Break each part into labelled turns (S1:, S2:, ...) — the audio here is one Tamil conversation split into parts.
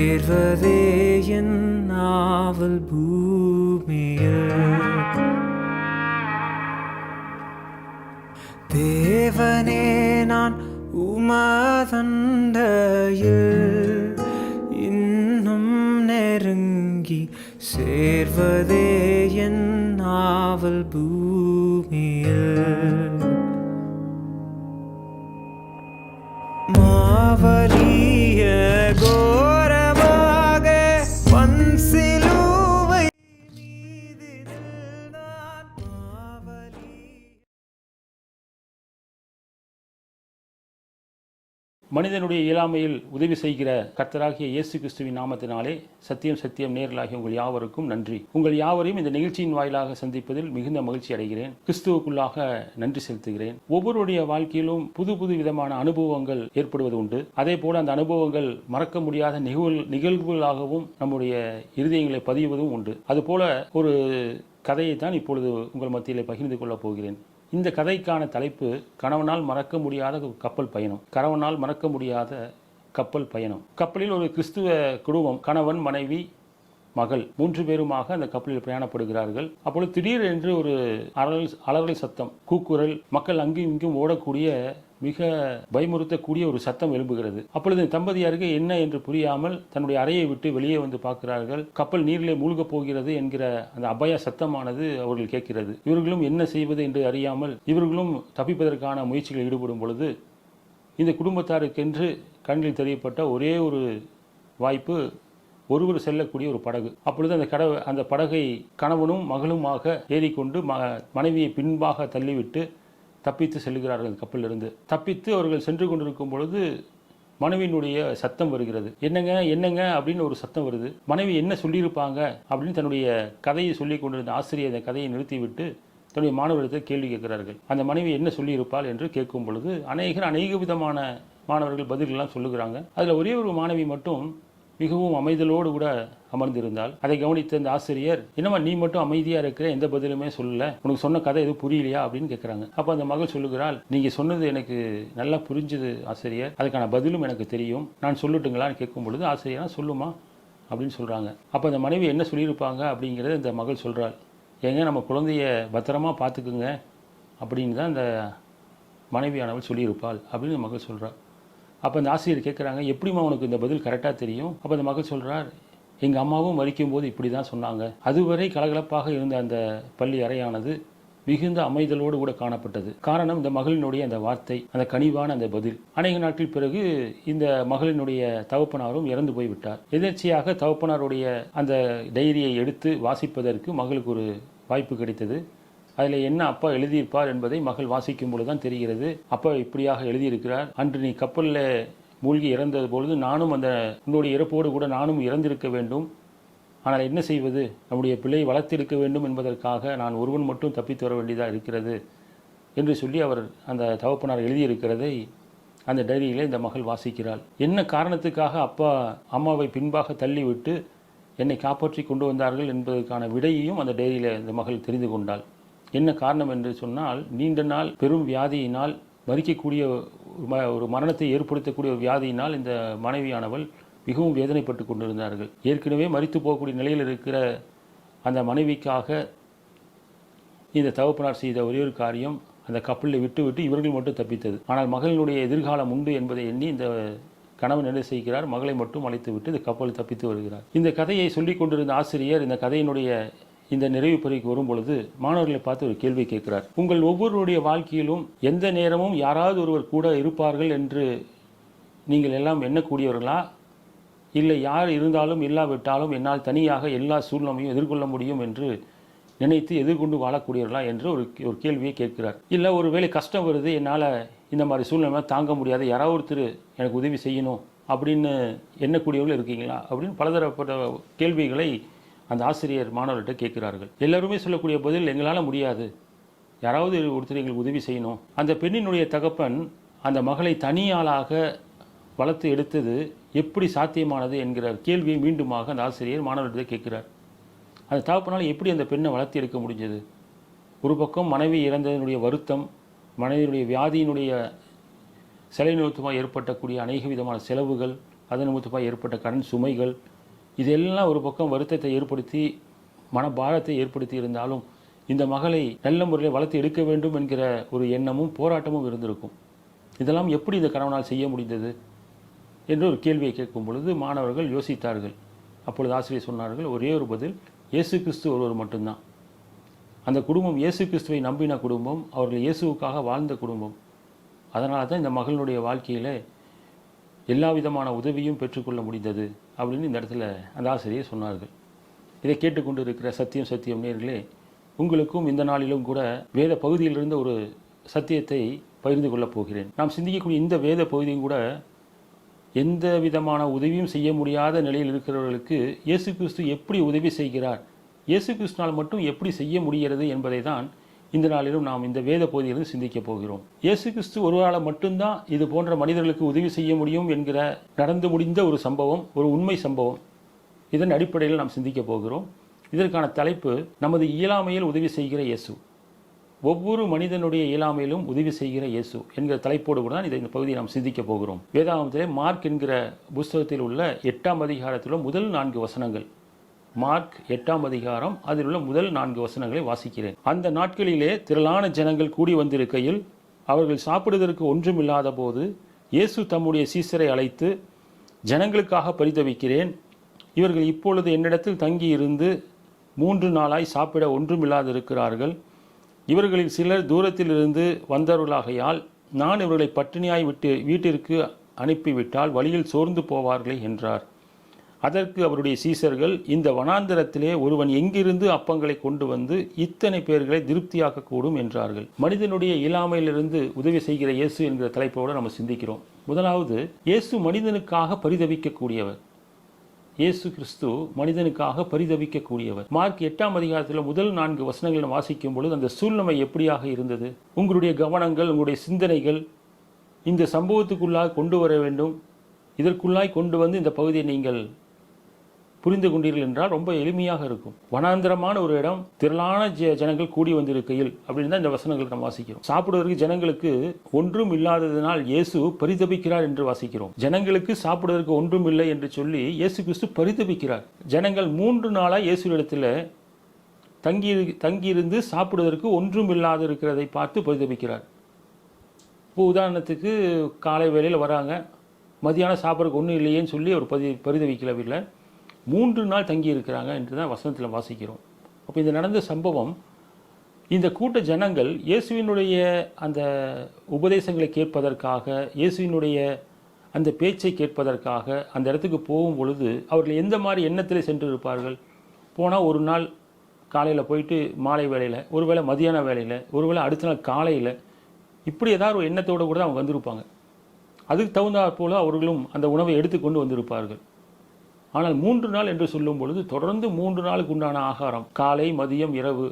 S1: சேர்வதே என் நாவல் பூமியில். தேவனே நான் உமதண்டையில் இன்னும் நெருங்கி சேர்வதே என் நாவல் பூமியில். மாவலிய
S2: மனிதனுடைய இயலாமையில் உதவி செய்கிற கர்த்தராகிய இயேசு கிறிஸ்துவின் நாமத்தினாலே சத்தியம் சத்தியம் நேரலாகிய உங்கள் யாவருக்கும் நன்றி. உங்கள் யாவரையும் இந்த நிகழ்ச்சியின் வாயிலாக சந்திப்பதில் மிகுந்த மகிழ்ச்சி அடைகிறேன். கிறிஸ்துவுக்குள்ளாக நன்றி செலுத்துகிறேன். ஒவ்வொருடைய வாழ்க்கையிலும் புது புது விதமான அனுபவங்கள் ஏற்படுவது உண்டு. அதே போல அந்த அனுபவங்கள் மறக்க முடியாத நிகழ்வு நிகழ்வுகளாகவும் நம்முடைய இருதயங்களை பதிவதும் உண்டு. அதுபோல ஒரு கதையை தான் இப்பொழுது உங்கள் மத்தியிலே பகிர்ந்து கொள்ளப் போகிறேன். இந்த கதைக்கான தலைப்பு கணவனால் மறக்க முடியாத கப்பல் பயணம். கணவனால் மறக்க முடியாத கப்பல் பயணம். கப்பலில் ஒரு கிறிஸ்துவ குடும்பம் கணவன் மனைவி மகள் மூன்று பேருமாக அந்த கப்பலில் பிரயாணப்படுகிறார்கள். அப்பொழுது திடீரென்று ஒரு அலறல் அலறல் சத்தம் கூக்குரல் மக்கள் அங்கும் இங்கும் ஓடக்கூடிய மிக பயமுறுத்தக்கூடிய ஒரு சத்தம் எழும்புகிறது. அப்பொழுது தம்பதியாருக்கு என்ன என்று புரியாமல் தன்னுடைய அறையை விட்டு வெளியே வந்து பார்க்கிறார்கள். கப்பல் நீரிலே மூழ்கப் போகிறது என்கிற அந்த அபய சத்தமானது அவர்கள் கேட்கிறது. இவர்களும் என்ன செய்வது என்று அறியாமல் இவர்களும் தப்பிப்பதற்கான முயற்சிகளில் ஈடுபடும் பொழுது இந்த குடும்பத்தாருக்கென்று கண்ணில் தெரியப்பட்ட ஒரே ஒரு வாய்ப்பு ஒருவர் செல்லக்கூடிய ஒரு படகு. அப்பொழுது அந்த கடவு அந்த படகை கணவனும் மகளுமாக ஏறிக்கொண்டு ம மனைவியை பின்பாக தள்ளிவிட்டு தப்பித்து செல்கிறார்கள் கப்பலிலிருந்து. தப்பித்து அவர்கள் சென்று கொண்டிருக்கும் பொழுது மனைவியினுடைய சத்தம் வருகிறது. என்னங்க என்னங்க அப்படின்னு ஒரு சத்தம் வருது. மனைவி என்ன சொல்லியிருப்பாங்க அப்படின்னு தன்னுடைய கதையை சொல்லி கொண்டிருந்த ஆசிரியர் அந்த கதையை நிறுத்திவிட்டு தன்னுடைய மாணவர்களிடத்தை கேள்வி கேட்கிறார்கள். அந்த மனைவி என்ன சொல்லியிருப்பாள் என்று கேட்கும் பொழுது அநேகர் அநேக விதமான மாணவர்கள் பதில்கள்லாம் சொல்லுகிறாங்க. அதில் ஒரே ஒரு மாணவி மட்டும் மிகவும் அமைதலோடு கூட அமர்ந்திருந்தால் அதை கவனித்த இந்த ஆசிரியர் என்னம்மா நீ மட்டும் அமைதியாக இருக்கிற? எந்த பதிலுமே சொல்லல. உனக்கு சொன்ன கதை எதுவும் புரியலையா? அப்படின்னு கேட்குறாங்க அப்போ அந்த மகள் சொல்லுகிறாள் நீங்கள் சொன்னது எனக்கு நல்லா புரிஞ்சுது ஆசிரியர். அதுக்கான பதிலும் எனக்கு தெரியும். நான் சொல்லட்டுங்களான்னு கேட்கும் பொழுது ஆசிரியரா சொல்லுமா அப்படின்னு சொல்கிறாங்க அப்போ அந்த மனைவி என்ன சொல்லியிருப்பாங்க அப்படிங்கிறத இந்த மகள் சொல்கிறாள் ஏங்க நம்ம குழந்தைய பத்திரமா பார்த்துக்குங்க. அப்படின்னு தான் இந்த மனைவியானவள் சொல்லியிருப்பாள் அப்படின்னு மகள் சொல்கிறாள் அப்போ அந்த ஆசிரியர் கேட்குறாங்க எப்படிம்மா உனக்கு இந்த பதில் கரெக்டாக தெரியும்? அப்போ அந்த மகள் சொல்கிறார் எங்கள் அம்மாவும் மறிக்கும் போது இப்படி தான் சொன்னாங்க. அதுவரை கலகலப்பாக இருந்த அந்த பள்ளி அறையானது மிகுந்த அமைதலோடு கூட காணப்பட்டது. காரணம் இந்த மகளினுடைய அந்த வார்த்தை அந்த கனிவான அந்த பதில். அநேக நாட்கள் பிறகு இந்த மகளினுடைய தகப்பனாரும் இறந்து போய்விட்டார் எதிர்ச்சியாக தகப்பனாருடைய அந்த டைரியை எடுத்து வாசிப்பதற்கு மகளுக்கு ஒரு வாய்ப்பு கிடைத்தது. அதில் என்ன அப்பா எழுதியிருப்பார் என்பதை மகள் வாசிக்கும் பொழுது தான் தெரிகிறது. அப்பா இப்படியாக எழுதியிருக்கிறார். அன்று நீ கப்பலில் மூழ்கி இறந்தது பொழுது நானும் அந்த உன்னுடைய இறப்போடு கூட நானும் இறந்திருக்க வேண்டும். ஆனால் என்ன செய்வது? நம்முடைய பிள்ளை வளர்த்திருக்க வேண்டும் என்பதற்காக நான் ஒருவன் மட்டும் தப்பித்து வர வேண்டியதாக இருக்கிறது என்று சொல்லி அவர் அந்த தகப்பனார் எழுதியிருக்கிறதை அந்த டைரியிலே இந்த மகள் வாசிக்கிறாள். என்ன காரணத்துக்காக அப்பா அம்மாவை பின்பாக தள்ளிவிட்டு என்னை காப்பாற்றி கொண்டு வந்தார்கள் என்பதற்கான விடையையும் அந்த டைரியில் இந்த மகள் தெரிந்து கொண்டாள். என்ன காரணம் என்று சொன்னால் நீண்ட நாள் பெரும் வியாதியினால் மறிக்கக்கூடிய ஒரு ம- ஒரு மரணத்தை ஏற்படுத்தக்கூடிய ஒரு வியாதியினால் இந்த மனைவியானவள் மிகவும் வேதனைப்பட்டு கொண்டிருந்தார்கள். ஏற்கனவே மறித்து போகக்கூடிய நிலையில் இருக்கிற அந்த மனைவிக்காக இந்த தகப்பனார் செய்த ஒரே ஒரு காரியம் அந்த கப்பலில் விட்டுவிட்டு இவர்கள் மட்டும் தப்பித்தது. ஆனால் மகளினுடைய எதிர்காலம் உண்டு என்பதை எண்ணி இந்த கணவன் என்ன செய்கிறார்? மகளை மட்டும் அழைத்து விட்டு இந்த கப்பல் தப்பித்து வருகிறார். இந்த கதையை சொல்லிக் கொண்டிருந்த ஆசிரியர் இந்த கதையினுடைய இந்த நிறைவு பகுதிக்கு வரும் பொழுது மாணவர்களை பார்த்து ஒரு கேள்வி கேட்கிறார். உங்கள் ஒவ்வொருடைய வாழ்க்கையிலும் எந்த நேரமும் யாராவது ஒருவர் கூட இருப்பார்கள் என்று நீங்கள் எல்லாம் எண்ணக்கூடியவர்களா? இல்லை யார் இருந்தாலும் இல்லாவிட்டாலும் என்னால் தனியாக எல்லா சூழ்நிலையும் எதிர்கொள்ள முடியும் என்று நினைத்து எதிர்கொண்டு வாழக்கூடியவர்களா? என்று ஒரு ஒரு கேள்வியை கேட்கிறார். இல்லை ஒருவேளை கஷ்டம் வருது என்னால் இந்த மாதிரி சூழ்நிலை தாங்க முடியாது யாராவது ஒருத்தர் எனக்கு உதவி செய்யணும் அப்படின்னு எண்ணக்கூடியவர்கள் இருக்கீங்களா? அப்படின்னு பலதரப்பட்ட கேள்விகளை அந்த ஆசிரியர் மாணவர்கிட்ட கேட்கிறார்கள். எல்லாருமே சொல்லக்கூடிய பதில் எங்களால் முடியாது. யாராவது ஒருத்தர் எங்களுக்கு உதவி செய்யணும். அந்த பெண்ணினுடைய தகப்பன் அந்த மகளை தனியாளாக வளர்த்து எடுத்தது எப்படி சாத்தியமானது என்கிற கேள்வியை மீண்டுமாக அந்த ஆசிரியர் மாணவர்கிட்ட கேட்கிறார். அந்த தகப்பனால் எப்படி அந்த பெண்ணை வளர்த்து எடுக்க முடிஞ்சது? ஒரு பக்கம் மனைவி இறந்ததனுடைய வருத்தம் மனைவியினுடைய வியாதியினுடைய சிலை நிமித்தமாக ஏற்பட்டக்கூடிய அநேக விதமான செலவுகள் அதன் நிமித்தமாக ஏற்பட்ட கடன் சுமைகள் இதெல்லாம் ஒரு பக்கம் வருத்தத்தை ஏற்படுத்தி மனபாரத்தை ஏற்படுத்தி இருந்தாலும் இந்த மகளை நல்ல முறையில் வளர்த்து எடுக்க வேண்டும் என்கிற ஒரு எண்ணமும் போராட்டமும் இருந்திருக்கும். இதெல்லாம் எப்படி இந்த கணவனால் செய்ய முடிந்தது என்று ஒரு கேள்வியை கேட்கும் பொழுது மாணவர்கள் யோசித்தார்கள். அப்பொழுது ஆசிரியர் சொன்னார்கள் ஒரே ஒரு பதில் இயேசு கிறிஸ்து ஒருவர் மட்டும்தான். அந்த குடும்பம் இயேசு கிறிஸ்துவை நம்பின குடும்பம் அவர்கள் இயேசுவுக்காக வாழ்ந்த குடும்பம். அதனால தான் இந்த மகளினுடைய வாழ்க்கையில் எல்லா விதமான உதவியும் பெற்றுக்கொள்ள முடிந்தது அப்படின்னு இந்த இடத்துல அந்த ஆசிரியர் சொன்னார்கள். இதை கேட்டுக்கொண்டு இருக்கிற சத்தியம் சத்தியம் நேர்களே உங்களுக்கும் இந்த நாளிலும் கூட வேத பகுதியிலிருந்து ஒரு சத்தியத்தை பகிர்ந்து கொள்ளப் போகிறேன். நாம் சிந்திக்கக்கூடிய இந்த வேத பகுதியும் கூட எந்த விதமான உதவியும் செய்ய முடியாத நிலையில் இருக்கிறவர்களுக்கு இயேசு கிறிஸ்து எப்படி உதவி செய்கிறார்? இயேசு கிறிஸ்துனால் மட்டும் எப்படி செய்ய முடிகிறது என்பதை தான் இந்த நாளிலும் நாம் இந்த வேத பகுதியிலிருந்து சிந்திக்கப் போகிறோம். இயேசு கிறிஸ்து ஒருவரால் மட்டும்தான் இது போன்ற மனிதர்களுக்கு உதவி செய்ய முடியும் என்கிற நடந்து முடிந்த ஒரு சம்பவம் ஒரு உண்மை சம்பவம். இதன் அடிப்படையில் நாம் சிந்திக்கப் போகிறோம். இதற்கான தலைப்பு நமது இயலாமையில் உதவி செய்கிற இயேசு. ஒவ்வொரு மனிதனுடைய இயலாமையிலும் உதவி செய்கிற இயேசு என்கிற தலைப்போடு கூட தான் இதை இந்த பகுதியை நாம் சிந்திக்க போகிறோம். வேதாகமத்திலே மார்க் என்கிற புஸ்தகத்தில் உள்ள எட்டாம் அதிகாரத்தில் முதல் நான்கு வசனங்கள். மார்க் எட்டாம் அதிகாரம் அதில் உள்ள முதல் நான்கு வசனங்களை வாசிக்கிறேன். அந்த நாட்களிலே திரளான ஜனங்கள் கூடி வந்திருக்கையில் அவர்கள் சாப்பிடுவதற்கு ஒன்றுமில்லாத போது இயேசு தம்முடைய சீசரை அழைத்து ஜனங்களுக்காக பரிதவிக்கிறேன். இவர்கள் இப்பொழுது என்னிடத்தில் தங்கியிருந்து மூன்று நாளாய் சாப்பிட ஒன்றுமில்லாதிருக்கிறார்கள். இவர்களில் சிலர் தூரத்திலிருந்து வந்தவர்களாகையால் நான் இவர்களை பட்டினியாய் விட்டு வீட்டிற்கு அனுப்பிவிட்டால் வழியில் சோர்ந்து போவார்களே என்றார். அதற்கு அவருடைய சீசர்கள் இந்த வனாந்தரத்திலே ஒருவன் எங்கிருந்து அப்பங்களை கொண்டு வந்து இத்தனை பேர்களை திருப்தியாக்கக்கூடும் என்றார்கள். மனிதனுடைய இயலாமையிலிருந்து உதவி செய்கிற இயேசு என்கிற தலைப்போடு நம்ம சிந்திக்கிறோம். முதலாவது இயேசு மனிதனுக்காக பரிதவிக்கக்கூடியவர். இயேசு கிறிஸ்து மனிதனுக்காக பரிதவிக்கக்கூடியவர். மார்க் எட்டாம் அதிகாரத்தில் முதல் நான்கு வசனங்களை வாசிக்கும் பொழுது அந்த சூழ்நிலை எப்படியாக இருந்தது? உங்களுடைய கவனங்கள் உங்களுடைய சிந்தனைகள் இந்த சம்பவத்துக்குள்ளாக கொண்டு வர வேண்டும். இதற்குள்ளாய் கொண்டு வந்து இந்த பகுதியை நீங்கள் புரிந்து கொண்டீர்கள் என்றால் ரொம்ப எளிமையாக இருக்கும். வனாந்திரமான ஒரு இடம் திரளான ஜ ஜனங்கள் கூடி வந்திருக்கையில் அப்படின்னு தான் இந்த வசனங்கள் நம்ம வாசிக்கிறோம். சாப்பிடுவதற்கு ஜனங்களுக்கு ஒன்றும் இல்லாததினால் இயேசு பரிதபிக்கிறார் என்று வாசிக்கிறோம். ஜனங்களுக்கு சாப்பிடுவதற்கு ஒன்றும் இல்லை என்று சொல்லி இயேசு கிறிஸ்து பரிதபிக்கிறார். ஜனங்கள் மூன்று நாளாக இயேசு இடத்துல தங்கி தங்கியிருந்து சாப்பிடுவதற்கு ஒன்றும் இல்லாது இருக்கிறதை பார்த்து பரிதபிக்கிறார். இப்போ உதாரணத்துக்கு காலை வேளையில் வராங்க. மதியானம் சாப்பிட்றதுக்கு ஒன்றும் இல்லையேன்னு சொல்லி அவர் பரி பரிதவிக்கலவில்லை மூன்று நாள் தங்கி இருக்கிறாங்க என்று தான் வசனத்தில் வாசிக்கிறோம். அப்போ இது நடந்த சம்பவம் இந்த கூட்ட ஜனங்கள் இயேசுவினுடைய அந்த உபதேசங்களை கேட்பதற்காக இயேசுவினுடைய அந்த பேச்சை கேட்பதற்காக அந்த இடத்துக்கு போகும் பொழுது அவர்கள் எந்த மாதிரி எண்ணத்தில் சென்று இருப்பார்கள்? போனால் ஒரு நாள் காலையில் போயிட்டு மாலை வேளையில் ஒருவேளை மதியான ஒரு ஒருவேளை அடுத்த நாள் காலையில் இப்படி ஏதாவது ஒரு எண்ணத்தோடு கூட அவங்க வந்திருப்பாங்க. அதுக்கு தகுந்தாற் போல் அவர்களும் அந்த உணவை எடுத்துக்கொண்டு வந்திருப்பார்கள். ஆனால் மூன்று நாள் என்று சொல்லும் பொழுது தொடர்ந்து மூன்று நாளுக்கு உண்டான ஆகாரம் காலை மதியம் இரவு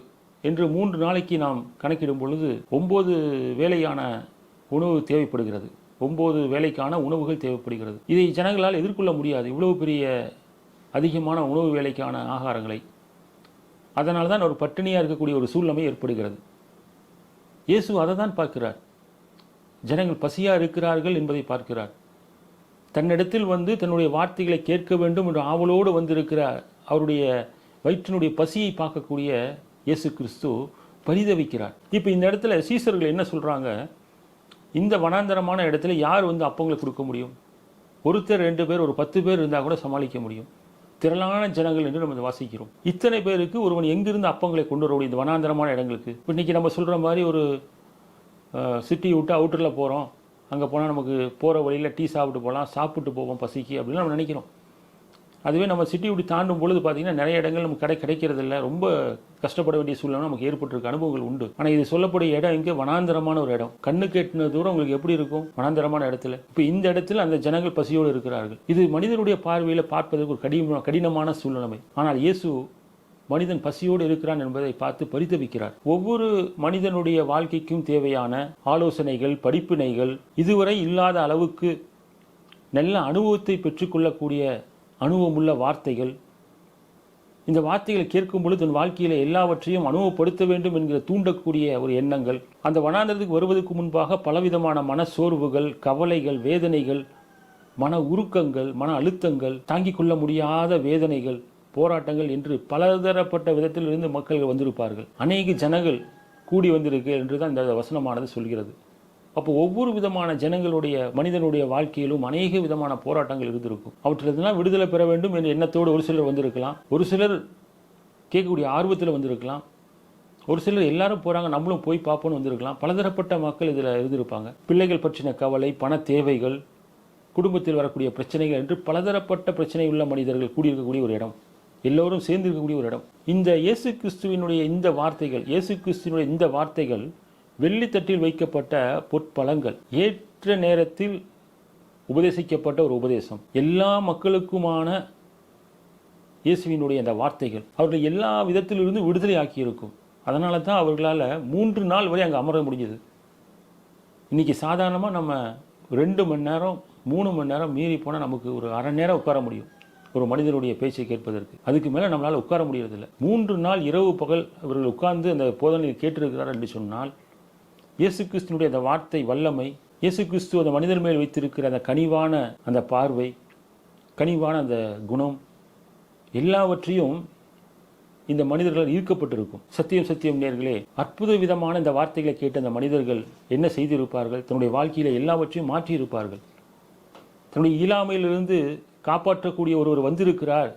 S2: என்று மூன்று நாளைக்கு நாம் கணக்கிடும் பொழுது ஒம்பது வேலையான உணவு தேவைப்படுகிறது. ஒம்பது வேலைக்கான உணவுகள் தேவைப்படுகிறது. இதை ஜனங்களால் எதிர்கொள்ள முடியாது. இவ்வளவு பெரிய அதிகமான உணவு வேலைக்கான ஆகாரங்களை. அதனால் தான் ஒரு பட்டினியாக இருக்கக்கூடிய ஒரு சூழ்நிலை ஏற்படுகிறது. இயேசு அதை தான் பார்க்கிறார். ஜனங்கள் பசியாக இருக்கிறார்கள் என்பதை பார்க்கிறார். தன்னிடத்தில் வந்து தன்னுடைய வார்த்தைகளை கேட்க வேண்டும் என்ற ஆவலோடு வந்திருக்கிற அவருடைய வயிற்றினுடைய பசியை பார்க்கக்கூடிய இயேசு கிறிஸ்து பரிதவிக்கிறார். இப்போ இந்த இடத்துல சீசர்கள் என்ன சொல்கிறாங்க இந்த வனாந்தரமான இடத்துல யார் வந்து அப்பங்களை கொடுக்க முடியும்? ஒருத்தர் ரெண்டு பேர் ஒரு பத்து பேர் இருந்தால் கூட சமாளிக்க முடியும். திரளான ஜனங்கள் என்று நம்ம வாசிக்கிறோம். இத்தனை பேருக்கு ஒருவன் எங்கிருந்து அப்பங்களை கொண்டு வர முடியும்? இந்த வனாந்தரமான இடங்களுக்கு. இப்போ இன்றைக்கி நம்ம சொல்கிற மாதிரி ஒரு சிட்டி விட்டு அவுட்டரில் போகிறோம் அங்கே போனால் நமக்கு போகிற வழியில் டீ சாப்பிட்டு போகலாம் சாப்பிட்டு போவோம் பசிக்கு அப்படின்னு நம்ம நினைக்கிறோம். அதுவே நம்ம சிட்டி இப்படி தாண்டும் பொழுது பார்த்திங்கன்னா நிறைய இடங்கள் நமக்கு கடை கிடைக்கிறது இல்லை ரொம்ப கஷ்டப்பட வேண்டிய சூழ்நிலை நமக்கு ஏற்பட்டிருக்க அனுபவங்கள் உண்டு. ஆனால் இது சொல்லக்கூடிய இடம் இங்கே வனாந்தரமான ஒரு இடம். கண்ணு கேட்டின தூரம் உங்களுக்கு எப்படி இருக்கும்? வனாந்தரமான இடத்துல. இப்போ இந்த இடத்துல அந்த ஜனங்கள் பசியோடு இருக்கிறார்கள். இது மனிதனுடைய பார்வையில் பார்ப்பதற்கு ஒரு கடின கடினமான சூழ்நிலை. ஆனால் இயேசு மனிதன் பசியோடு இருக்கிறான் என்பதை பார்த்து பரிதவிக்கிறார் ஒவ்வொரு மனிதனுடைய வாழ்க்கைக்கும் தேவையான ஆலோசனைகள் படிப்பினைகள் இதுவரை இல்லாத அளவுக்கு நல்ல அனுபவத்தை பெற்றுக்கொள்ளக்கூடிய அனுபவமுள்ள வார்த்தைகள். இந்த வார்த்தைகளை கேட்கும் பொழுது தன் வாழ்க்கையில் எல்லாவற்றையும் அனுபவப்படுத்த வேண்டும் என்கிற தூண்டக்கூடிய ஒரு எண்ணங்கள். அந்த வனாந்திரத்துக்கு வருவதற்கு முன்பாக பலவிதமான மன சோர்வுகள் கவலைகள் வேதனைகள் மன உருக்கங்கள் மன அழுத்தங்கள் தாங்கிக் கொள்ள முடியாத வேதனைகள். போராட்டங்கள் என்று பலதரப்பட்ட விதத்தில் இருந்து மக்கள் வந்திருப்பார்கள். அநேக ஜனங்கள் கூடி வந்திருக்கு என்று தான் இந்த வசனமானது சொல்கிறது. அப்போ ஒவ்வொரு விதமான ஜனங்களுடைய மனிதனுடைய வாழ்க்கையிலும் அநேக விதமான போராட்டங்கள் இருந்திருக்கும். அவற்றிலிருந்தெல்லாம் விடுதலை பெற வேண்டும் என்ற எண்ணத்தோடு ஒரு சிலர் வந்திருக்கலாம். ஒரு சிலர் கேட்கக்கூடிய ஆர்வத்தில் வந்திருக்கலாம். ஒரு சிலர் எல்லாரும் போகிறாங்க நம்மளும் போய் பார்ப்போம்னு வந்திருக்கலாம். பலதரப்பட்ட மக்கள் இதில் இருந்திருப்பாங்க. பிள்ளைகள் பற்றின கவலை பண தேவைகள் குடும்பத்தில் வரக்கூடிய பிரச்சனைகள் என்று பலதரப்பட்ட பிரச்சனை உள்ள மனிதர்கள் கூடியிருக்கக்கூடிய ஒரு இடம். எல்லோரும் சேர்ந்து இருக்கக்கூடிய ஒரு இடம். இந்த இயேசு கிறிஸ்துவினுடைய இந்த வார்த்தைகள் இயேசு கிறிஸ்துவினுடைய இந்த வார்த்தைகள் வெள்ளித்தட்டில் வைக்கப்பட்ட பொற்பழங்கள் ஏற்ற நேரத்தில் உபதேசிக்கப்பட்ட ஒரு உபதேசம். எல்லா மக்களுக்குமான இயேசுவினுடைய அந்த வார்த்தைகள் அவர்களை எல்லா விதத்திலிருந்து விடுதலை ஆக்கியிருக்கும் அதனால தான் அவர்களால் மூன்று நாள் வரை அங்கே அமர முடிஞ்சது. இன்னைக்கு சாதாரணமாக நம்ம ரெண்டு மணி நேரம் மூணு மணி நேரம் மீறி போனால் நமக்கு ஒரு அரை நேரம் உட்கார முடியும். ஒரு மனிதனுடைய பேச்சை கேட்பதற்கு. அதுக்கு மேலே நம்மளால் உட்கார முடியறதில்ல. மூன்று நாள் இரவு பகல் அவர்கள் உட்கார்ந்து அந்த போதனையை கேட்டிருக்கிறார் என்று சொன்னால் இயேசு கிறிஸ்துனுடைய அந்த வார்த்தை வல்லமை இயேசு கிறிஸ்து அந்த மனிதர் மேல் வைத்திருக்கிற அந்த கனிவான அந்த பார்வை கனிவான அந்த குணம் எல்லாவற்றையும் இந்த மனிதர்கள் ஈர்க்கப்பட்டிருக்கும். சத்தியம் சத்தியம் நேர்களே அற்புத விதமான இந்த வார்த்தைகளை கேட்ட அந்த மனிதர்கள் என்ன செய்திருப்பார்கள்? தன்னுடைய வாழ்க்கையில் எல்லாவற்றையும் மாற்றியிருப்பார்கள். தன்னுடைய இயலாமையிலிருந்து காப்பாற்றக்கூடிய ஒருவர் வந்திருக்கிறார்.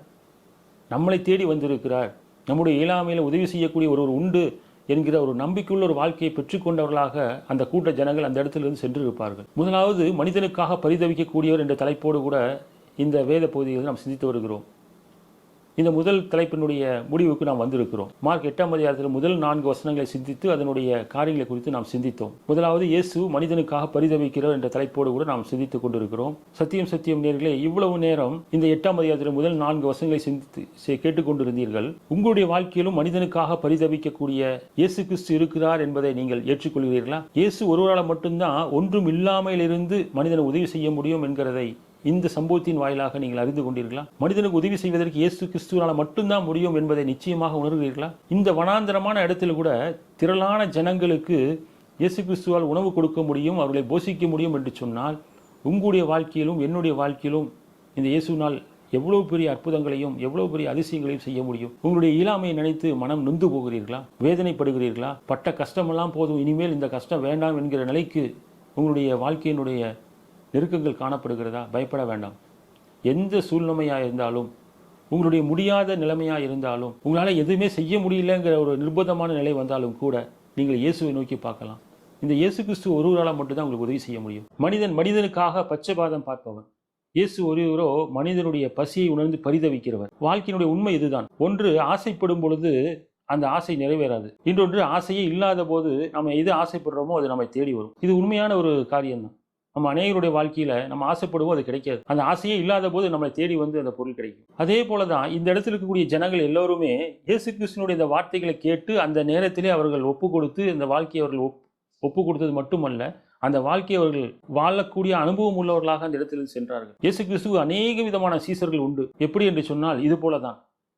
S2: நம்மளை தேடி வந்திருக்கிறார். நம்முடைய இயலாமையில் உதவி செய்யக்கூடிய ஒருவர் உண்டு என்கிற ஒரு நம்பிக்கையுள்ள ஒரு வாழ்க்கையை பெற்றுக்கொண்டவர்களாக அந்த கூட்ட ஜனங்கள் அந்த இடத்திலிருந்து சென்றிருப்பார்கள். முதலாவது மனிதனுக்காக பரிதவிக்கக்கூடியவர் என்ற தலைப்போடு கூட இந்த வேத பகுதியில் நாம் சிந்தித்து வருகிறோம். இந்த முதல் தலைப்பினுடைய முடிவுக்கு நாம் வந்திருக்கிறோம். மார்க் எட்டாம் அதிகாரத்தில் முதல் நான்கு வசனங்களை சிந்தித்து அதனுடைய காரியங்களை குறித்து நாம் சிந்தித்தோம். முதலாவது இயேசு மனிதனுக்காக பரிதவிக்கிறார் என்ற தலைப்போடு கூட நாம் சிந்தித்துக் கொண்டிருக்கிறோம். சத்தியம் சத்தியம் நேர்களே இவ்வளவு நேரம் இந்த எட்டாம் அதிகாரத்தில் முதல் நான்கு வசனங்களை சிந்தித்து கேட்டுக்கொண்டிருந்தீர்கள் உங்களுடைய வாழ்க்கையிலும் மனிதனுக்காக பரிதவிக்கக்கூடிய இயேசு கிறிஸ்து இருக்கிறார் என்பதை நீங்கள் ஏற்றுக்கொள்கிறீர்களா? இயேசு ஒருவரால் மட்டும்தான் ஒன்றும் இல்லாமல் இருந்து மனிதனை உதவி செய்ய முடியும் என்கிறதை இந்த சம்பவத்தின் வாயிலாக நீங்கள் அறிந்து கொண்டீர்களா? மனிதனுக்கு உதவி செய்வதற்கு இயேசு கிறிஸ்துவனால் மட்டும்தான் முடியும் என்பதை நிச்சயமாக உணர்கிறீர்களா? இந்த வனாந்தரமான இடத்தில் கூட திரளான ஜனங்களுக்கு இயேசு கிறிஸ்துவால் உணவு கொடுக்க முடியும் அவர்களை போஷிக்க முடியும் என்று சொன்னால் உங்களுடைய வாழ்க்கையிலும் என்னுடைய வாழ்க்கையிலும் இந்த இயேசுனால் எவ்வளவு பெரிய அற்புதங்களையும் எவ்வளவு பெரிய அதிசயங்களையும் செய்ய முடியும்? உங்களுடைய இயலாமையை நினைத்து மனம் நொந்து போகிறீர்களா? வேதனைப்படுகிறீர்களா? பட்ட கஷ்டமெல்லாம் போதும் இனிமேல் இந்த கஷ்டம் வேண்டாம் என்கிற நிலைக்கு உங்களுடைய வாழ்க்கையினுடைய நெருக்கங்கள் காணப்படுகிறதா? பயப்பட வேண்டாம். எந்த சூழ்நிலையாக இருந்தாலும் உங்களுடைய முடியாத நிலைமையாக இருந்தாலும் உங்களால் எதுவுமே செய்ய முடியலங்கிற ஒரு நிர்பந்தமான நிலை வந்தாலும் கூட நீங்கள் இயேசுவை நோக்கி பார்க்கலாம். இந்த இயேசு கிறிஸ்து ஒருவரால் மட்டும்தான் உங்களுக்கு உதவி செய்ய முடியும். மனிதன் மனிதனுக்காக பச்சைபாதம் பார்ப்பவன். இயேசு ஒருவரோ மனிதனுடைய பசியை உணர்ந்து பரிதவிக்கிறவர். வாழ்க்கையினுடைய உண்மை இதுதான். ஒன்று ஆசைப்படும் பொழுது அந்த ஆசை நிறைவேறாது. இன்னொன்று ஆசையே இல்லாத போது நம்ம எது ஆசைப்படுறோமோ அது நம்மை தேடி வரும். இது உண்மையான ஒரு காரியம்தான். நம்ம அநேகருடைய வாழ்க்கையில் நம்ம ஆசைப்படுவோம் அது கிடைக்காது. அந்த ஆசையே இல்லாத போது நம்மளை தேடி வந்து அந்த பொருள் கிடைக்கும். அதே போல தான் இந்த இடத்துல இருக்கக்கூடிய ஜனங்கள் எல்லோருமே இயேசு கிருஷ்ணனுடைய இந்த வார்த்தைகளை கேட்டு அந்த நேரத்திலே அவர்கள் ஒப்பு கொடுத்து இந்த வாழ்க்கையை அவர்கள் ஒப் ஒப்பு கொடுத்தது மட்டுமல்ல அந்த வாழ்க்கையை அவர்கள் வாழக்கூடிய அனுபவம் உள்ளவர்களாக அந்த இடத்தில் சென்றார்கள். இயேசு கிறிஸ்துவ அநேக விதமான சீசர்கள் உண்டு. எப்படி என்று சொன்னால் இது போல தான்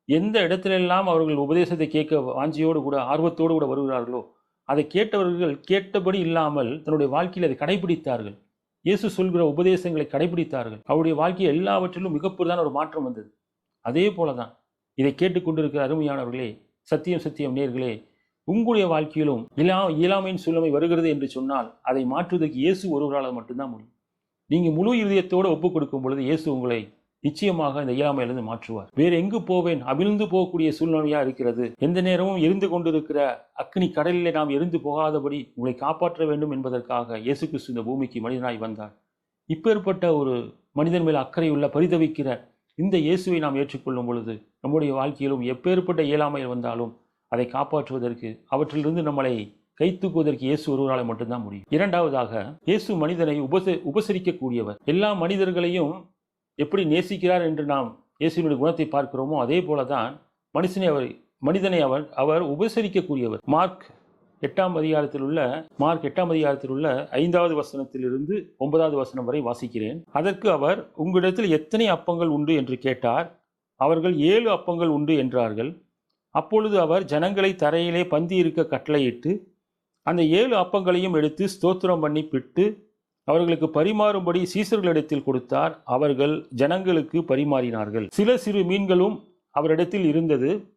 S2: எந்த இடத்திலெல்லாம் அவர்கள் உபதேசத்தை கேட்க வாஞ்சியோடு கூட ஆர்வத்தோடு கூட வருகிறார்களோ அதை கேட்டவர்கள் கேட்டபடி இல்லாமல் தன்னுடைய வாழ்க்கையில் அதை கடைபிடித்தார்கள். இயேசு சொல்கிற உபதேசங்களை கடைபிடித்தார்கள். அவருடைய வாழ்க்கை எல்லாவற்றிலும் மிகப்பெரிதான ஒரு மாற்றம் வந்தது. அதே போலதான் இதை கேட்டுக்கொண்டிருக்கிற அருமையானவர்களே சத்தியம் சத்தியம் நேர்களே உங்களுடைய வாழ்க்கையிலும் இலா இயலாமையின் சூழ்நிலை வருகிறது என்று சொன்னால் அதை மாற்றுவதற்கு இயேசு ஒருவரால் மட்டும்தான் முடியும். நீங்கள் முழு இதயத்தோடு ஒப்புக் கொடுக்கும் பொழுது இயேசு உங்களை நிச்சயமாக இந்த இயலாமையிலிருந்து மாற்றுவார். வேறு எங்கு போவேன்? அவிழ்ந்து போகக்கூடிய சூழ்நிலையா இருக்கிறது. எந்த நேரமும் எரிந்து கொண்டிருக்கிற அக்னி கடலிலே நாம் எரிந்து போகாதபடி உங்களை காப்பாற்ற வேண்டும் என்பதற்காக இயேசு கிறிஸ்து இந்த பூமிக்கு மனிதனாய் வந்தார். இப்பேற்பட்ட ஒரு மனிதன் மேல் அக்கறையுள்ள பரிதவிக்கிற இந்த இயேசுவை நாம் ஏற்றுக்கொள்ளும் பொழுது நம்முடைய வாழ்க்கையிலும் எப்பேற்பட்ட இயலாமையில் வந்தாலும் அதை காப்பாற்றுவதற்கு அவற்றிலிருந்து நம்மளை கைத்துக்குவதற்கு இயேசு ஒருவரால் மட்டும்தான் முடியும். இரண்டாவதாக இயேசு மனிதனை உபச உபசரிக்கக்கூடியவர். எல்லா மனிதர்களையும் எப்படி நேசிக்கிறார் என்று நாம் இயேசுவினுடைய குணத்தை பார்க்கிறோமோ அதே போலதான் மனுஷனை அவர் மனிதனை அவர் அவர் உபசரிக்கக்கூடியவர். மார்க் எட்டாம் அதிகாரத்தில் உள்ள மார்க் எட்டாம் அதிகாரத்தில் உள்ள ஐந்தாவது வசனத்திலிருந்து ஒன்பதாவது வசனம் வரை வாசிக்கிறேன். அதற்கு அவர் உங்களிடத்தில் எத்தனை அப்பங்கள் உண்டு? என்று கேட்டார். அவர்கள் ஏழு அப்பங்கள் உண்டு என்றார்கள். அப்பொழுது அவர் ஜனங்களை தரையிலே பந்தி இருக்க கட்டளையிட்டு அந்த ஏழு அப்பங்களையும் எடுத்து ஸ்தோத்திரம் பண்ணி பிட்டு அவர்களுக்கு பரிமாறும்படி சீசர்களிடத்தில் கொடுத்தார். அவர்கள் ஜனங்களுக்கு பரிமாறினார்கள். சில சிறு மீன்களும் அவரிடத்தில் இருந்தது.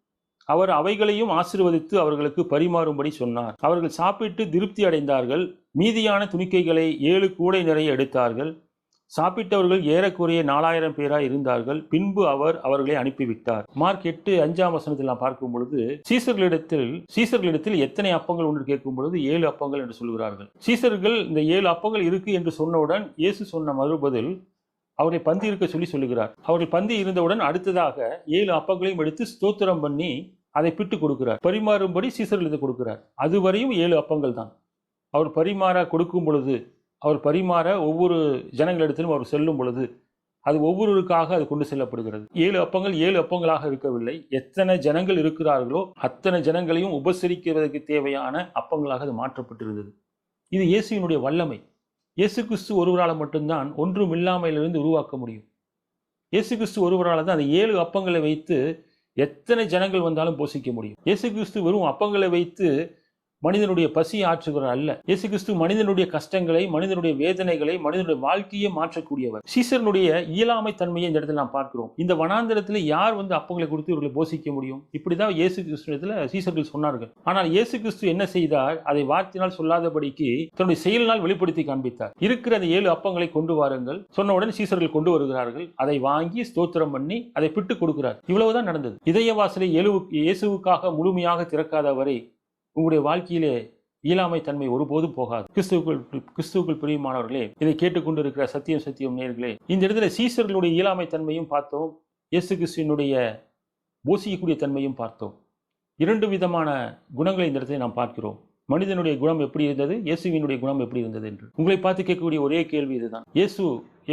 S2: அவர் அவைகளையும் ஆசீர்வதித்து அவர்களுக்கு பரிமாறும்படி சொன்னார். அவர்கள் சாப்பிட்டு திருப்தி அடைந்தார்கள். மீதியான துணிக்கைகளை ஏழு கூடை நிறைய எடுத்தார்கள். சாப்பிட்டவர்கள் ஏறக்குறைய நாலாயிரம் பேராய் இருந்தார்கள். பின்பு அவர் அவர்களை அனுப்பிவிட்டார். மார்க் எட்டு அஞ்சாம் வசனத்தில் நாம் பார்க்கும் பொழுது சீசர்களிடத்தில் சீசர்களிடத்தில் எத்தனை அப்பங்கள் ஒன்று கேட்கும் பொழுது ஏழு அப்பங்கள் என்று சொல்கிறார்கள். சீசர்கள் இந்த ஏழு அப்பங்கள் இருக்கு என்று சொன்னவுடன் இயேசு சொன்ன மறுபதில் அவரை பந்தி இருக்க சொல்லி சொல்லுகிறார். அவர்கள் பந்தி இருந்தவுடன் அடுத்ததாக ஏழு அப்பங்களையும் எடுத்து ஸ்தோத்திரம் பண்ணி அதை பிட்டு கொடுக்கிறார். பரிமாறும்படி சீசர்களுக்கு கொடுக்கிறார். அதுவரையும் ஏழு அப்பங்கள் தான் அவர் பரிமாற கொடுக்கும் பொழுது அவர் பரிமாற ஒவ்வொரு ஜனங்களிடத்திலும் அவர் செல்லும் பொழுது அது ஒவ்வொருவருக்காக அது கொண்டு செல்லப்படுகிறது. ஏழு அப்பங்கள் ஏழு அப்பங்களாக இருக்கவில்லை. எத்தனை ஜனங்கள் இருக்கிறார்களோ அத்தனை ஜனங்களையும் உபசரிக்கிறதுக்கு தேவையான அப்பங்களாக அது மாற்றப்பட்டிருந்தது. இது இயேசுவினுடைய வல்லமை. இயேசு கிறிஸ்து ஒருவரால் மட்டும்தான் ஒன்றும் இல்லாமையிலிருந்து உருவாக்க முடியும். இயேசு கிறிஸ்து ஒருவரால் தான் அந்த ஏழு அப்பங்களை வைத்து எத்தனை ஜனங்கள் வந்தாலும் போஷிக்க முடியும். இயேசு கிறிஸ்து வெறும் அப்பங்களை வைத்து மனிதனுடைய பசி ஆற்றுகிறவர் அல்ல. இயேசு கிறிஸ்து மனிதனுடைய கஷ்டங்களை மனிதனுடைய வேதனைகளை மனிதனுடைய வாழ்க்கையை மாற்றக்கூடியவர். சீசரனுடைய இயலாமை தன்மையை இந்த இடத்துல நாம் பார்க்கிறோம். இந்த வனாந்திரத்தில் யார் வந்து அப்பங்களை கொடுத்து இவர்களை போஷிக்க முடியும்? இப்படிதான் இயேசு கிறிஸ்துவத்தில் சீசர்கள் சொன்னார்கள். ஆனால் இயேசு கிறிஸ்து என்ன செய்தார்? அதை வார்த்தையினால் சொல்லாதபடிக்கு தன்னுடைய செயலினால் வெளிப்படுத்தி காண்பித்தார். இருக்கிற அந்த ஏழு அப்பங்களை கொண்டு வாருங்கள். சொன்னவுடன் சீசர்கள் கொண்டு வருகிறார்கள். அதை வாங்கி ஸ்தோத்திரம் பண்ணி அதை பிட்டு கொடுக்கிறார். இவ்வளவுதான் நடந்தது. இதய வாசலை இயேசுவுக்காக முழுமையாக திறக்காத வரை உங்களுடைய வாழ்க்கையிலே இயலாமை தன்மை ஒருபோதும் போகாது. கிறிஸ்துவுக்குள் கிறிஸ்துவுக்குள் பிரியமானவர்களே இதை கேட்டுக்கொண்டிருக்கிற சத்தியம் சத்தியம் நேர்களே இந்த இடத்துல சீசர்களுடைய இயலாமை தன்மையும் பார்த்தோம் இயேசு கிறிஸ்துவினுடைய போசிக்கக்கூடிய தன்மையும் பார்த்தோம். இரண்டு விதமான குணங்களை இந்த இடத்துல நாம் பார்க்கிறோம். மனிதனுடைய குணம் எப்படி இருந்தது இயேசுவினுடைய குணம் எப்படி இருந்தது என்று. உங்களை பார்த்து கேட்கக்கூடிய ஒரே கேள்வி இதுதான். இயேசு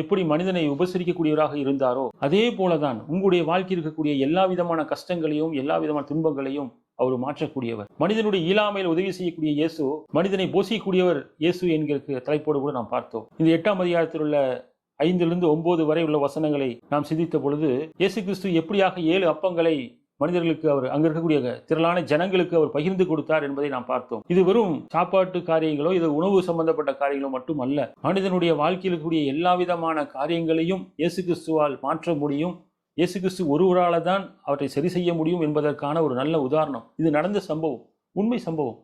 S2: எப்படி மனிதனை உபசரிக்கக்கூடியவராக இருந்தாரோ அதே போலதான் உங்களுடைய வாழ்க்கையில் இருக்கக்கூடிய எல்லா விதமான கஷ்டங்களையும் எல்லா விதமான துன்பங்களையும் அவர் மாற்றக்கூடியவர். மனிதனுடைய இயலாமையில் உதவி செய்யக்கூடிய இயேசு மனிதனை போசிக்கக்கூடியவர் இயேசு என்கிற தலைப்போடு கூட நாம் பார்த்தோம். இந்த எட்டாம் அதிகாரத்தில் உள்ள ஐந்திலிருந்து ஒன்பது வரை உள்ள வசனங்களை நாம் சிந்தித்த பொழுது இயேசு கிறிஸ்து எப்படியாக ஏழு அப்பங்களை மனிதர்களுக்கு அவர் அங்க இருக்கக்கூடிய திரளான ஜனங்களுக்கு அவர் பகிர்ந்து கொடுத்தார் என்பதை நாம் பார்த்தோம். இது வெறும் சாப்பாட்டு காரியங்களோ இது உணவு சம்பந்தப்பட்ட காரியங்களோ மட்டும் அல்ல மனிதனுடைய வாழ்க்கையில் இருக்கக்கூடிய எல்லா விதமான காரியங்களையும் இயேசு கிறிஸ்துவால் மாற்ற முடியும். இயேசு கிறிஸ்து ஒருவரால் தான் அவற்றை சரி செய்ய முடியும் என்பதற்கான ஒரு நல்ல உதாரணம். இது நடந்த சம்பவம் உண்மை சம்பவம்.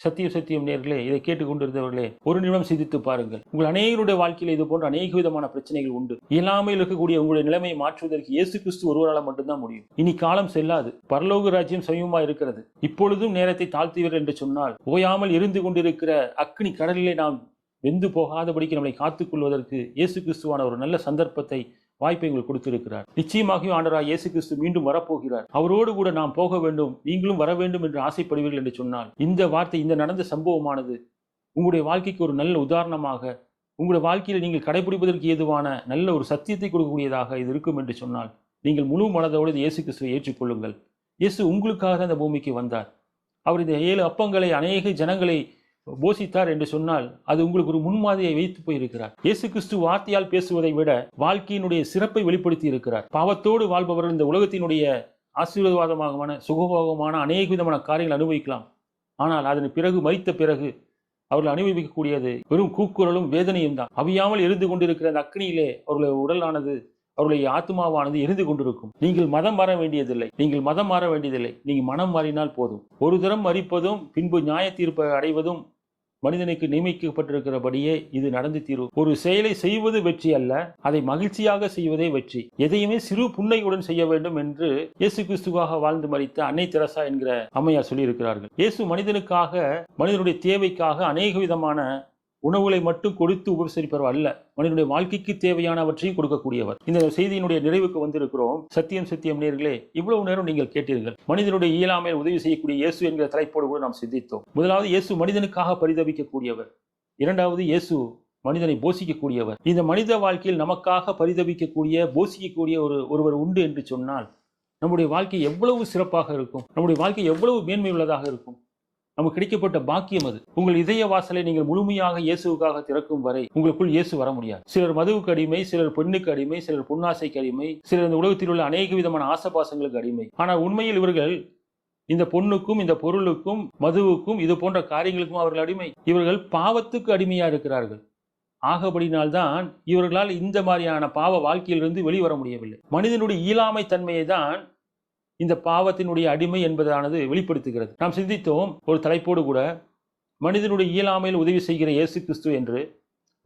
S2: சத்தியம் சத்தியம் நேர்களே இதை கேட்டுக்கொண்டிருந்தவர்களே ஒரு நிமிடம் சிந்தித்து பாருங்கள். உங்கள் அநேகருடைய வாழ்க்கையில் இது போன்ற அநேக விதமான பிரச்சனைகள் உண்டு. இயலாமையில் இருக்கக்கூடிய உங்களுடைய நிலைமையை மாற்றுவதற்கு இயேசு கிறிஸ்து ஒருவரால் மட்டும்தான் முடியும். இனி காலம் செல்லாது. பரலோக ராஜ்யம் சமீபமாக இருக்கிறது. இப்பொழுதும் நேரத்தை தாழ்த்துவீர்கள் என்று சொன்னால் ஓயாமல் இருந்து கொண்டிருக்கிற அக்னி கடலிலே நாம் வெந்து போகாதபடிக்கு நம்மளை காத்துக்கொள்வதற்கு இயேசு கிறிஸ்துவான ஒரு நல்ல சந்தர்ப்பத்தை வாய்ப்பை உங்களுக்கு கொடுத்திருக்கிறார். நிச்சயமாகவே ஆண்டராய் இயேசு கிறிஸ்து மீண்டும் வரப்போகிறார். அவரோடு கூட நாம் போக வேண்டும். நீங்களும் வர வேண்டும் என்று ஆசைப்படுவீர்கள் என்று சொன்னால் இந்த வார்த்தை இந்த நடந்த சம்பவமானது உங்களுடைய வாழ்க்கைக்கு ஒரு நல்ல உதாரணமாக உங்களுடைய வாழ்க்கையில் நீங்கள் கடைபிடிப்பதற்கு ஏதுவான நல்ல ஒரு சத்தியத்தை கொடுக்கக்கூடியதாக இது இருக்கும் என்று சொன்னால் நீங்கள் முழு மனதோடு இயேசு கிறிஸ்துவை ஏற்றுக்கொள்ளுங்கள். இயேசு உங்களுக்காக அந்த பூமிக்கு வந்தார். அவர் இந்த ஏழு அப்பங்களை அநேக ஜனங்களை போஷித்தார் என்று சொன்னால் அது உங்களுக்கு ஒரு முன்மாதிரியை வைத்து போயிருக்கிறார். இயேசு கிறிஸ்து வார்த்தையால் பேசுவதை விட வாழ்க்கையினுடைய சிறப்பை வெளிப்படுத்தி இருக்கிறார். பாவத்தோடு வாழ்பவர்கள் இந்த உலகத்தினுடைய ஆசீர்வாதமான சுகபோகமான அநேக விதமான காரியங்கள் அனுபவிக்கலாம். ஆனால் அதன் பிறகு மறித்த பிறகு அவர்கள் அனுபவிக்கக்கூடியது வெறும் கூக்குரலும் வேதனையும் தான். அவியாமல் எரிந்து கொண்டிருக்கிற அந்த அக்னியிலே அவர்களுடைய உடலானது அவருடைய ஆத்மாவானது எரிந்து கொண்டிருக்கும். நீங்கள் மதம் மாற வேண்டியதில்லை. நீங்கள் மதம் மாற வேண்டியதில்லை. நீங்கள் மனம் மாறினால் போதும். ஒரு தரம் மறிப்பதும் பின்பு நியாய தீர்ப்பை அடைவதும் மனிதனுக்கு நியமிக்கப்பட்டிருக்கிறபடியே இது நடந்து தீரும். ஒரு செயலை செய்வது வெற்றி அல்ல அதை மகிழ்ச்சியாக செய்வதே வெற்றி. எதையுமே சிறு புன்னையுடன் செய்ய வேண்டும் என்று இயேசு கிறிஸ்துவாக வாழ்ந்து மறித்த அன்னை தெரசா என்கிற அம்மையார் சொல்லியிருக்கிறார்கள். இயேசு மனிதனுக்காக மனிதனுடைய தேவைக்காக அநேக விதமான உணவுகளை மட்டும் கொடுத்து உபசரிப்பவர் அல்ல மனிதனுடைய வாழ்க்கைக்கு தேவையானவற்றையும் கொடுக்கக்கூடியவர். இந்த செய்தியினுடைய நிறைவுக்கு வந்திருக்கிறோம். சத்தியம் சத்தியம் நேர்களே இவ்வளவு நேரம் நீங்கள் கேட்டீர்கள். மனிதனுடைய இயலாமையில் உதவி செய்யக்கூடிய இயேசு என்கிற தலைப்போடு கூட நாம் சிந்தித்தோம். முதலாவது இயேசு மனிதனுக்காக பரிதபிக்கக்கூடியவர். இரண்டாவது இயேசு மனிதனை போஷிக்கக்கூடியவர். இந்த மனித வாழ்க்கையில் நமக்காக பரிதபிக்கக்கூடிய போஷிக்கக்கூடிய ஒரு ஒருவர் உண்டு என்று சொன்னால் நம்முடைய வாழ்க்கை எவ்வளவு சிறப்பாக இருக்கும்? நம்முடைய வாழ்க்கை எவ்வளவு மேன்மை உள்ளதாக இருக்கும்? நமக்கு கிடைக்கப்பட்ட பாக்கியம் அது. உங்கள் இதய வாசலை நீங்கள் முழுமையாக இயேசுவுக்காக திறக்கும் வரை உங்களுக்குள் இயேசு வர முடியாது. சிலர் மதுவுக்கு அடிமை சிலர் பெண்ணுக்கு அடிமை சிலர் பொன்னாசைக்கு அடிமை சிலர் இந்த உலகத்தில் உள்ள அநேக விதமான ஆசபாசங்களுக்கு அடிமை. ஆனால் உண்மையில் இவர்கள் இந்த பொண்ணுக்கும் இந்த பொருளுக்கும் மதுவுக்கும் இது போன்ற காரியங்களுக்கும் அவர்கள் அடிமை. இவர்கள் பாவத்துக்கு அடிமையா இருக்கிறார்கள். ஆகபடினால்தான் இவர்களால் இந்த மாதிரியான பாவ வாழ்க்கையிலிருந்து வெளிவர முடியவில்லை. மனிதனுடைய இயலாமை தன்மையை தான் இந்த பாவத்தினுடைய அடிமை என்பதானது வெளிப்படுத்துகிறது. நாம் சிந்தித்தோம் ஒரு தலைப்போடு கூட மனிதனுடைய இயலாமையில் உதவி செய்கிற இயேசு கிறிஸ்து என்று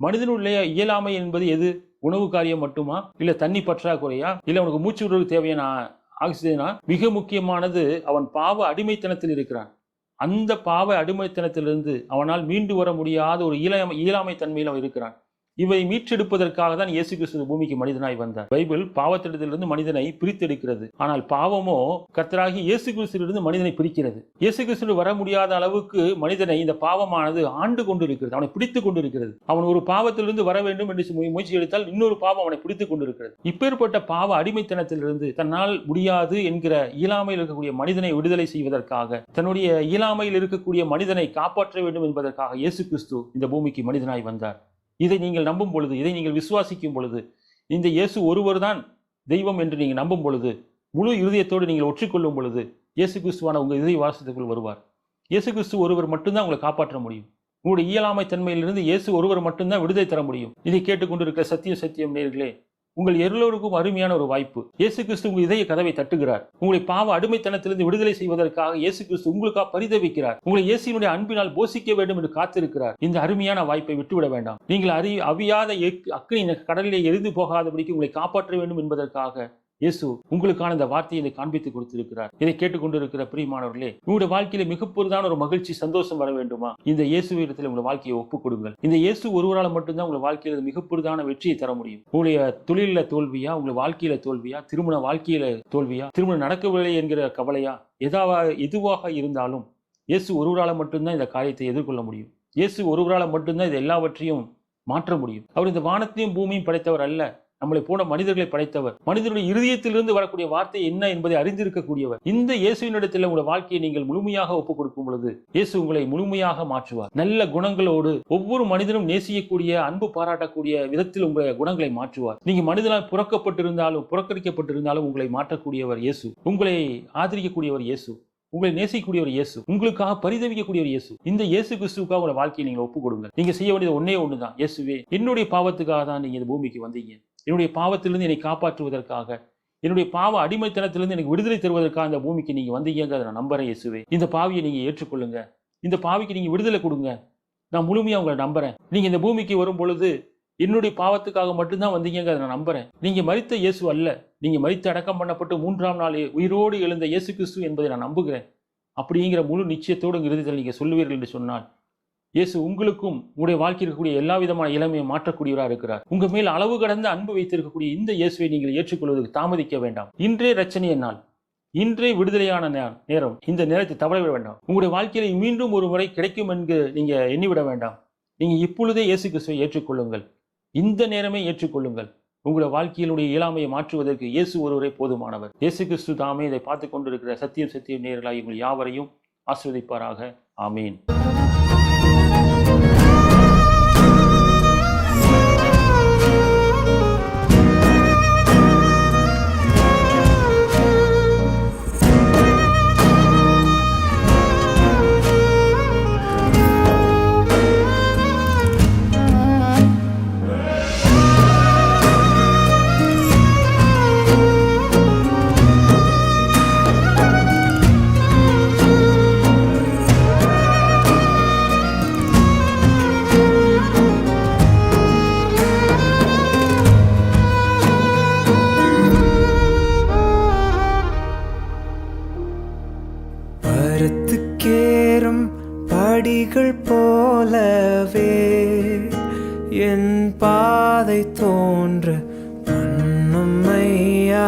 S2: மனிதனுடைய இயலாமை என்பது எது? உணவு காரியம் மட்டுமா? இல்லை தண்ணி பற்றாக்குறையா? இல்லை உனக்கு மூச்சு விடுறதுக்கு தேவையான ஆக்சிஜனா? மிக முக்கியமானது அவன் பாவ அடிமைத்தனத்தில் இருக்கிறான். அந்த பாவ அடிமைத்தனத்திலிருந்து அவனால் மீண்டு வர முடியாத ஒரு இயலாமை இயலாமை தன்மையில் அவன் இருக்கிறான். இவை மீட்டெடுப்பதற்காக தான் இயேசு கிறிஸ்து பூமிக்கு மனிதனாய் வந்தார். பைபிள் பாவத்திடத்திலிருந்து மனிதனை பிரித்தெடுக்கிறது. ஆனால் பாவமோ கர்த்தராகி இயேசு கிறிஸ்துவிலிருந்து மனிதனை பிரிக்கிறது. இயேசு கிறிஸ்து வர முடியாத அளவுக்கு மனிதனை இந்த பாவமானது ஆண்டு கொண்டு இருக்கிறது அவனை பிடித்துக் கொண்டு இருக்கிறது அவன் ஒரு பாவத்திலிருந்து வர வேண்டும் என்று முயற்சி எடுத்தால் இன்னொரு பாவம் அவனை பிடித்துக் கொண்டு இருக்கிறது இப்பேற்பட்ட பாவ அடிமைத்தனத்திலிருந்து தன்னால் முடியாது என்கிற இயலாமையில் இருக்கக்கூடிய மனிதனை விடுதலை செய்வதற்காக தன்னுடைய இயலாமையில் இருக்கக்கூடிய மனிதனை காப்பாற்ற வேண்டும் என்பதற்காக இயேசு கிறிஸ்து இந்த பூமிக்கு மனிதனாய் வந்தார். இதை நீங்கள் நம்பும் பொழுது இதை நீங்கள் விசுவாசிக்கும் பொழுது இந்த இயேசு ஒருவர் தான் தெய்வம் என்று நீங்கள் நம்பும் பொழுது முழு இருதயத்தோடு நீங்கள் ஒற்றிக்கொள்ளும் பொழுது இயேசு கிறிஸ்துவான உங்கள் இதய வாசத்துக்குள் வருவார். இயேசு கிறிஸ்து ஒருவர் மட்டும்தான் உங்களை காப்பாற்ற முடியும். உங்களுடைய இயலாமை தன்மையிலிருந்து இயேசு ஒருவர் மட்டும்தான் விடுதலை தர முடியும். இதை கேட்டுக்கொண்டிருக்கிற சத்தியம் சத்தியம் நேர்களே உங்கள் எல்லோருக்கும் அருமையான ஒரு வாய்ப்பு. இயேசு கிறிஸ்து உங்கள் இதய கதவை தட்டுகிறார். உங்களை பாவ அடிமைத்தனத்திலிருந்து விடுதலை செய்வதற்காக இயேசு கிறிஸ்து உங்களுக்காக பரிதவிக்கிறார். உங்களை இயேசுனுடைய அன்பினால் போசிக்க வேண்டும் என்று காத்திருக்கிறார். இந்த அருமையான வாய்ப்பை விட்டுவிட வேண்டாம். நீங்கள் அறி அவியாத எக்- கடலிலே எரிந்து போகாதபடிக்கு உங்களை காப்பாற்ற வேண்டும் என்பதற்காக இயேசு உங்களுக்கான இந்த வார்த்தையை இதை காண்பித்து கொடுத்திருக்கிறார். இதை கேட்டுக்கொண்டிருக்கிற பிரியமானவர்களே உங்களுடைய வாழ்க்கையில மிகப்பொருதான ஒரு மகிழ்ச்சி சந்தோஷம் வர வேண்டுமா? இந்த இயேசு இடத்துல உங்கள் வாழ்க்கையை ஒப்புக் கொடுங்கள். இந்த இயேசு ஒருவரால் மட்டும்தான் உங்கள் வாழ்க்கையில மிகப்பொருதான வெற்றியை தர முடியும். உங்களுடைய தொழில தோல்வியா உங்கள் வாழ்க்கையில தோல்வியா திருமண வாழ்க்கையில தோல்வியா திருமணம் நடக்கவில்லை என்கிற கவலையா எதாவா எதுவாக இருந்தாலும் இயேசு ஒருவரால் மட்டும்தான் இந்த காரியத்தை எதிர்கொள்ள முடியும். இயேசு ஒருவரால் மட்டும்தான் இது எல்லாவற்றையும் மாற்ற முடியும். அவர் இந்த வானத்தையும் பூமியும் படைத்தவர் அல்ல. நம்மளை போன மனிதர்களை படைத்தவர். மனிதனுடைய இருதயத்திலிருந்து வரக்கூடிய வார்த்தை என்ன என்பதை அறிந்திருக்கக்கூடியவர். இந்த இயேசுவினிடத்தில் உங்களுடைய வாழ்க்கையை நீங்கள் முழுமையாக ஒப்புக் கொடுக்கும் பொழுது இயேசு உங்களை முழுமையாக மாற்றுவார். நல்ல குணங்களோடு ஒவ்வொரு மனிதனும் நேசிக்கக்கூடிய அன்பு பாராட்டக்கூடிய விதத்தில் உங்களுடைய குணங்களை மாற்றுவார். நீங்க மனிதனால் புறக்கப்பட்டிருந்தாலும் புறக்கணிக்கப்பட்டிருந்தாலும் உங்களை மாற்றக்கூடியவர் இயேசு. உங்களை ஆதரிக்கக்கூடியவர் இயேசு. உங்களை நேசிக்கக்கூடிய ஒரு இயேசு. உங்களுக்காக பரிதவிக்கக்கூடியவர் இயேசு. இந்த இயேசு கிறிஸ்துக்காக உங்களை வாழ்க்கையை நீங்கள் ஒப்புக் கொடுங்க நீங்க செய்ய வேண்டியது ஒன்னே ஒண்ணுதான். இயேசுவே என்னுடைய பாவத்துக்காக தான் நீங்க இந்த பூமிக்கு வந்தீங்க. என்னுடைய பாவத்திலிருந்து என்னை காப்பாற்றுவதற்காக. என்னுடைய பாவ அடிமைத்தனத்திலிருந்து எனக்கு விடுதலை தருவதற்காக இந்த பூமிக்கு நீங்க வந்தீங்கிறத நான் நம்புறேன் இயேசுவே. இந்த பாவியை நீங்க ஏற்றுக்கொள்ளுங்க. இந்த பாவிக்கு நீங்க விடுதலை கொடுங்க. நான் முழுமையாக உங்களை நம்புறேன். நீங்க இந்த பூமிக்கு வரும் பொழுது என்னுடைய பாவத்துக்காக மட்டும்தான் வந்தீங்கிறத நான் நம்புறேன். நீங்க மரித்த இயேசு அல்ல. நீங்க மறித்து அடக்கம் பண்ணப்பட்டு மூன்றாம் நாள் உயிரோடு எழுந்த இயேசு கிறிஸ்து என்பதை நான் நம்புகிறேன். அப்படிங்கிற முழு நிச்சயத்தோடு உங்க நீங்க சொல்லுவீர்கள் என்று சொன்னால் இயேசு உங்களுக்கும் உங்களுடைய வாழ்க்கையில் இருக்கக்கூடிய எல்லா விதமான இளமையை மாற்றக்கூடியவராக இருக்கிறார். உங்க மேல் அளவு கடந்த அன்பு வைத்திருக்கக்கூடிய இந்த இயேசுவை நீங்கள் ஏற்றுக்கொள்வதற்கு தாமதிக்க வேண்டாம். இன்றே ரச்சனைய நாள் இன்றே விடுதலையான நேரம். இந்த நேரத்தை தவறவிட வேண்டாம். உங்களுடைய வாழ்க்கையில மீண்டும் ஒரு முறை கிடைக்கும் என்று நீங்க எண்ணிவிட வேண்டாம். நீங்க இப்பொழுதே இயேசு கிறிஸ்துவை ஏற்றுக்கொள்ளுங்கள். இந்த நேரமே ஏற்றுக்கொள்ளுங்கள். உங்களுடைய வாழ்க்கையினுடைய இயலாமையை மாற்றுவதற்கு இயேசு ஒருவரே போதுமானவர். இயேசு கிறிஸ்து தாமே இதை பார்த்து கொண்டிருக்கிற சத்தியம் சத்தியம் நேர்களாக உங்கள் யாவரையும் ஆஸ்வதிப்பாராக ஆமீன்.
S1: பருத்துக்கேறும் படிகள் போலவே என் பாதை தோன்ற மண்ணும் ஐயா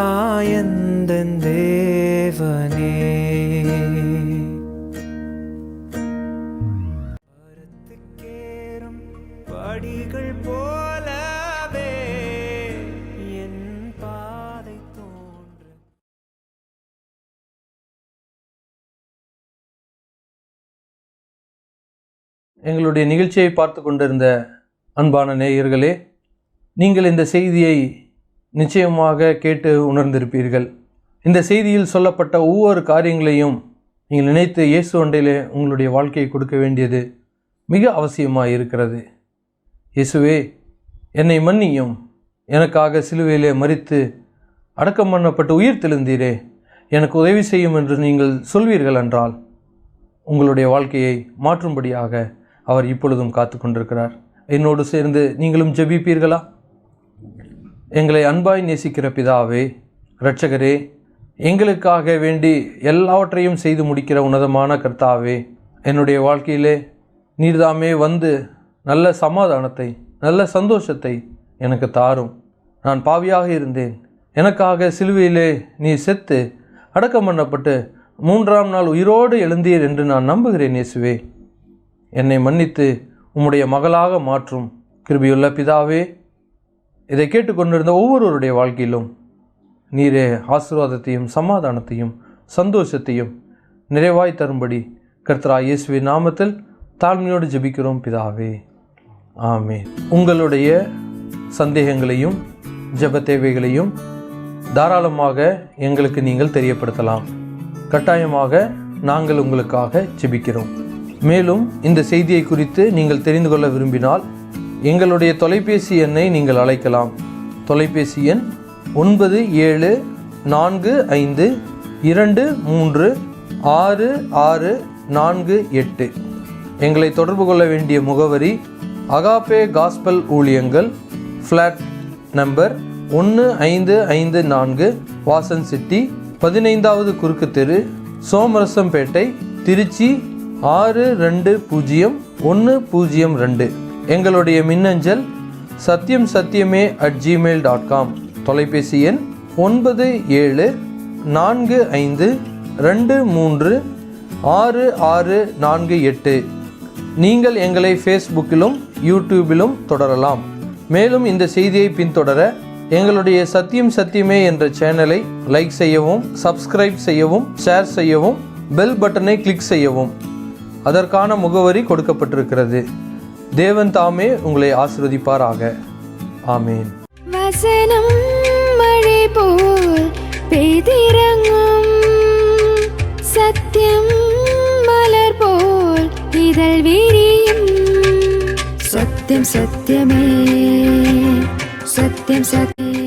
S3: எங்களுடைய நிகழ்ச்சியை பார்த்து கொண்டிருந்த அன்பான நேயர்களே நீங்கள் இந்த செய்தியை நிச்சயமாக கேட்டு உணர்ந்திருப்பீர்கள். இந்த செய்தியில் சொல்லப்பட்ட ஒவ்வொரு காரியங்களையும் நீங்கள் நினைத்து இயேசு ஒன்றையிலே உங்களுடைய வாழ்க்கையை கொடுக்க வேண்டியது மிக அவசியமாக இருக்கிறது. இயேசுவே என்னை மன்னியும். எனக்காக சிலுவையிலே மறித்து அடக்கம் பண்ணப்பட்டு உயிர் தெழுந்தீரே. எனக்கு உதவி செய்யும் என்று நீங்கள் சொல்வீர்கள் என்றால் உங்களுடைய வாழ்க்கையை மாற்றும்படியாக அவர் இப்பொழுதும் காத்து கொண்டிருக்கிறார். என்னோடு சேர்ந்து நீங்களும் ஜெபிப்பீர்களா? எங்களை அன்பாய் நேசிக்கிற பிதாவே இரட்சகரே எங்களுக்காக வேண்டி எல்லாவற்றையும் செய்து முடிக்கிற உன்னதமான கர்த்தாவே என்னுடைய வாழ்க்கையிலே நீர்தாமே வந்து நல்ல சமாதானத்தை நல்ல சந்தோஷத்தை எனக்கு தாரும். நான் பாவியாக இருந்தேன். எனக்காக சிலுவையிலே நீ செத்து அடக்கம் பண்ணப்பட்டு மூன்றாம் நாள் உயிரோடு எழுந்தீர் என்று நான் நம்புகிறேன் இயேசுவே. என்னை மன்னித்து உம்முடைய மகளாக மாற்றும். கிருபியுள்ள பிதாவே இதை கேட்டுக்கொண்டிருந்த ஒவ்வொருவருடைய வாழ்க்கையிலும் நீரே ஆசீர்வாதத்தையும் சமாதானத்தையும் சந்தோஷத்தையும் நிறைவாய் தரும்படி கர்த்தரா இயேசுவி நாமத்தில் தாழ்மையோடு ஜெபிக்கிறோம் பிதாவே. ஆமே உங்களுடைய சந்தேகங்களையும் ஜெப தேவைகளையும் தாராளமாக எங்களுக்கு நீங்கள் தெரியப்படுத்தலாம். கட்டாயமாக நாங்கள் உங்களுக்காக ஜெபிக்கிறோம். மேலும் இந்த செய்தியை குறித்து நீங்கள் தெரிந்து கொள்ள விரும்பினால் எங்களுடைய தொலைபேசி எண்ணை நீங்கள் அழைக்கலாம். தொலைபேசி எண் ஒன்பது ஏழு நான்கு ஐந்து இரண்டு மூன்று ஆறு ஆறு நான்கு எட்டு. எங்களை தொடர்பு கொள்ள வேண்டிய முகவரி அகாபே காஸ்பல் ஊழியங்கள் ஃப்ளாட் நம்பர் ஒன்று ஐந்து ஐந்து நான்கு வாசன் சிட்டி பதினைந்தாவது குறுக்கு தெரு சோமரசம்பேட்டை திருச்சி ஆறு ரெண்டு பூஜ்ஜியம் ஒன்று பூஜ்ஜியம் ரெண்டு. எங்களுடைய மின்னஞ்சல் சத்யம் சத்தியமே அட் ஜிமெயில் டாட் காம் தொலைபேசி எண் ஒன்பது ஏழு நான்கு ஐந்து ரெண்டு மூன்று ஆறு ஆறு நான்கு எட்டு. நீங்கள் எங்களை ஃபேஸ்புக்கிலும் யூடியூபிலும் தொடரலாம். மேலும் இந்த செய்தியை பின்தொடர எங்களுடைய சத்தியம் சத்தியமே என்ற சேனலை லைக் செய்யவும் சப்ஸ்கிரைப் செய்யவும் ஷேர் செய்யவும் பெல் பட்டனை கிளிக் செய்யவும். அதற்கான முகவரி கொடுக்கப்பட்டிருக்கிறது. தேவன் தாமே உங்களை ஆசிர்வதிப்பாராக. ஆமேன்.
S4: வசனம் மழை போல் பெய்திறங்கும். சத்தியம் மலர் போல் இதழ் விரியும். சத்தியம் சத்தியமே சத்தியம் சத்தியம்.